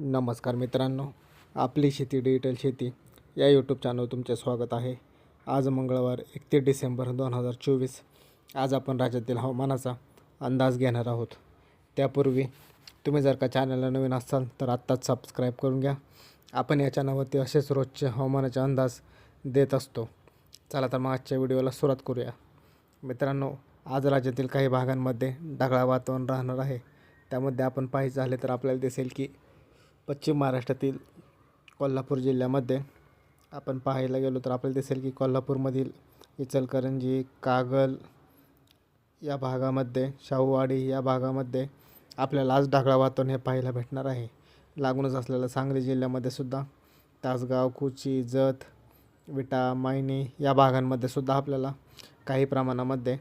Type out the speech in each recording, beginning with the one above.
नमस्कार मित्रांनो आपली शेती डिजिटल शेती या यूट्यूब चॅनलवर तुमचे स्वागत आहे. आज मंगळवार एकतीस डिसेंबर दोन हजार चोवीस. आज आपण राज्यातील हवामानाचा अंदाज घेणार आहोत. त्यापूर्वी तुम्ही जर का चॅनलला नवीन असाल तर आत्ताच सबस्क्राईब करून घ्या. आपण या चॅनलवरती असेच रोजचे हवामानाचे अंदाज देत असतो. चला तर मग आजच्या व्हिडिओला सुरुवात करूया. मित्रांनो आज राज्यातील काही भागांमध्ये ढगाळ वातावरण राहणार आहे. त्यामध्ये आपण पाहिजे झाले तर आपल्याला दिसेल की पश्चिम महाराष्ट्रातील कोल्हापूर जिल्ह्यामध्ये आपण पाहायला गेलो तर आपल्याला दिसेल की कोल्हापूरमधील इचलकरंजी कागल या भागामध्ये शाहूवाडी या भागामध्ये आपल्याला आज ढाकळा वातावरण हे पाहायला भेटणार आहे. लागूनच असलेल्या सांगली जिल्ह्यामध्ये सुद्धा तासगाव कुची जत विटा मायनी या भागांमध्ये सुद्धा आपल्याला काही प्रमाणामध्ये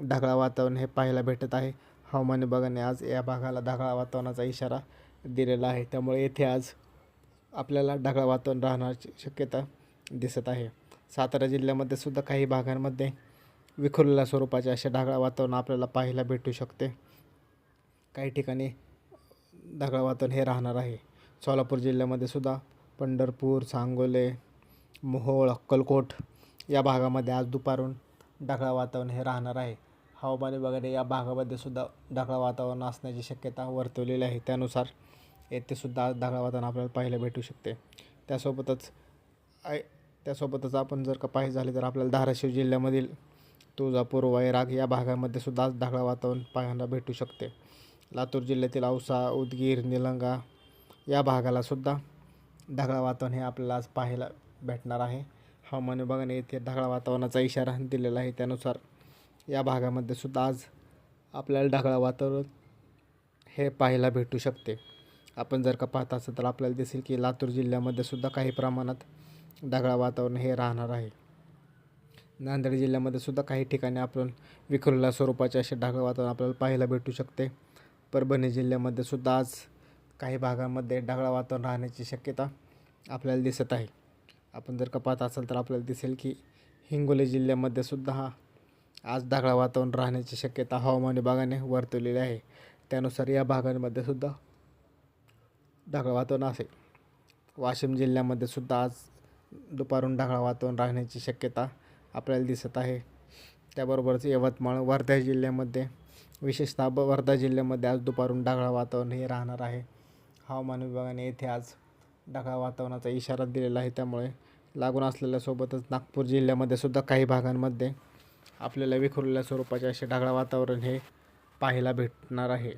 ढगाळ वातावरण हे पाहायला भेटत आहे. हवामान विभागाने आज या भागाला ढगाळ वातावरणाचा इशारा दिलेला आहे. त्यामुळे येथे आज आपल्याला ढगाळ वातावरण राहण्याची शक्यता दिसत आहे. सातारा जिल्ह्यामध्ये सुद्धा काही भागांमध्ये विखुरलेल्या स्वरूपाचे असे ढगाळ वातावरण आपल्याला पाहायला भेटू शकते. काही ठिकाणी ढगाळ वातावरण हे राहणार आहे. सोलापूर जिल्ह्यामध्ये सुद्धा पंढरपूर सांगोले मोहोळ अक्कलकोट या भागामध्ये आज दुपारून ढगाळ वातावरण हे राहणार आहे. हवामान विभागाने या भागामध्ये सुद्धा ढगाळ वातावरण असण्याची शक्यता वर्तवलेली आहे. त्यानुसार येथे सुद्धा ढगाळ वातावरण आपल्याला पाहायला भेटू शकते. त्यासोबतच आय त्यासोबतच आपण जर का पाहिजे झाले तर आपल्याला धाराशिव जिल्ह्यामधील तुळजापूर वैराग या भागामध्ये सुद्धा आज ढगाळ वातावरण पाहायला भेटू शकते. लातूर जिल्ह्यातील औसा उदगीर निलंगा या भागाला सुद्धा ढगाळ वातावरण हे आपल्याला आज पाहायला भेटणार आहे. हवामान विभागाने येथे ढगाळ वातावरणाचा इशारा दिलेला आहे. त्यानुसार या भागामध्ये सुद्धा आज आपल्याला ढगाळ वातावरण हे पाहायला भेटू शकते. आपण जर का पाहत असं तर आपल्याला दिसेल की लातूर जिल्ह्यामध्ये सुद्धा काही प्रमाणात ढगाळ वातावरण हे राहणार आहे. नांदेड जिल्ह्यामध्ये सुद्धा काही ठिकाणी आपण विखुरलेल्या स्वरूपाचे असे ढगाळ वातावरण आपल्याला पाहायला भेटू शकते. परभणी जिल्ह्यामध्ये सुद्धा आज काही भागामध्ये ढगाळ वातावरण राहण्याची शक्यता आपल्याला दिसत आहे. आपण जर का पाहत असाल तर आपल्याला दिसेल की हिंगोली जिल्ह्यामध्ये सुद्धा हा आज ढगाळ वातावरण राहण्याची शक्यता हवामान विभागाने वर्तवलेली आहे. त्यानुसार या भागांमध्ये सुद्धा ढगाळ वातावरण असेल. वाशिम जिल्ह्यामध्ये सुद्धा आज दुपारून ढगाळ वातावरण राहण्याची शक्यता आपल्याला दिसत आहे. त्याबरोबरच यवतमाळ वर्धा जिल्ह्यामध्ये विशेषतः वर्धा जिल्ह्यामध्ये आज दुपारून ढगाळ वातावरण हे राहणार आहे. हवामान विभागाने येथे आज ढगाळ वातावरणाचा इशारा दिलेला आहे. त्यामुळे लागून असलेल्या सोबतच नागपूर जिल्ह्यामध्ये सुद्धा काही भागांमध्ये आपल्याला विखुरलेल्या स्वरूपाचे असे ढगाळ वातावरण हे पाहायला भेटणार आहे.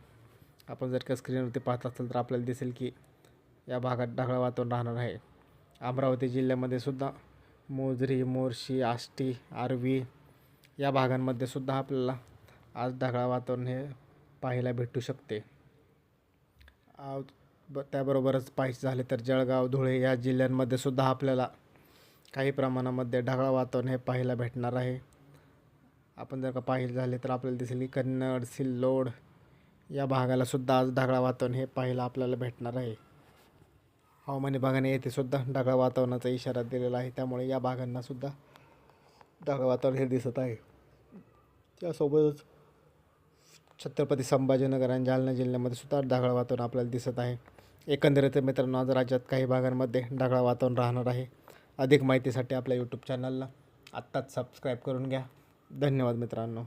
आपण जर का स्क्रीनवरती पाहत असाल तर आपल्याला दिसेल की या भागात ढगाळ वातावरण राहणार आहे. अमरावती जिल्ह्यामध्ये सुद्धा मोजरी मोर्शी आष्टी आरवी या भागांमध्ये सुद्धा आपल्याला आज ढगाळ वातावरण हे पाहायला भेटू शकते. ब त्याबरोबरच पाहिजे झाले तर जळगाव धुळे या जिल्ह्यांमध्ये सुद्धा आपल्याला काही प्रमाणामध्ये ढगाळ वातावरण हे पाहायला भेटणार आहे. आपण जर का पाहिलं झाले तर आपल्याला दिसेल की कन्नड सिल्लोड या भागाला सुद्धा आज ढगाळ वातावरण हे पाहायला आपल्याला भेटणार आहे. हवामान विभागाने येथे सुद्धा ढगाळ वातावरणाचा इशारा दिलेला आहे. त्यामुळे या भागांना सुद्धा ढगाळ वातावरण हे दिसत आहे. त्यासोबतच छत्रपती संभाजीनगर आणि जालना जिल्ह्यामध्ये सुद्धा ढगाळ वातावरण आपल्याला दिसत आहे. एकंदरीत मित्रांनो आज राज्यात काही भागांमध्ये ढगाळ वातावरण राहणार आहे. अधिक माहितीसाठी आपल्या यूट्यूब चॅनलला आत्ताच सबस्क्राईब करून घ्या. धन्यवाद मित्रांनो.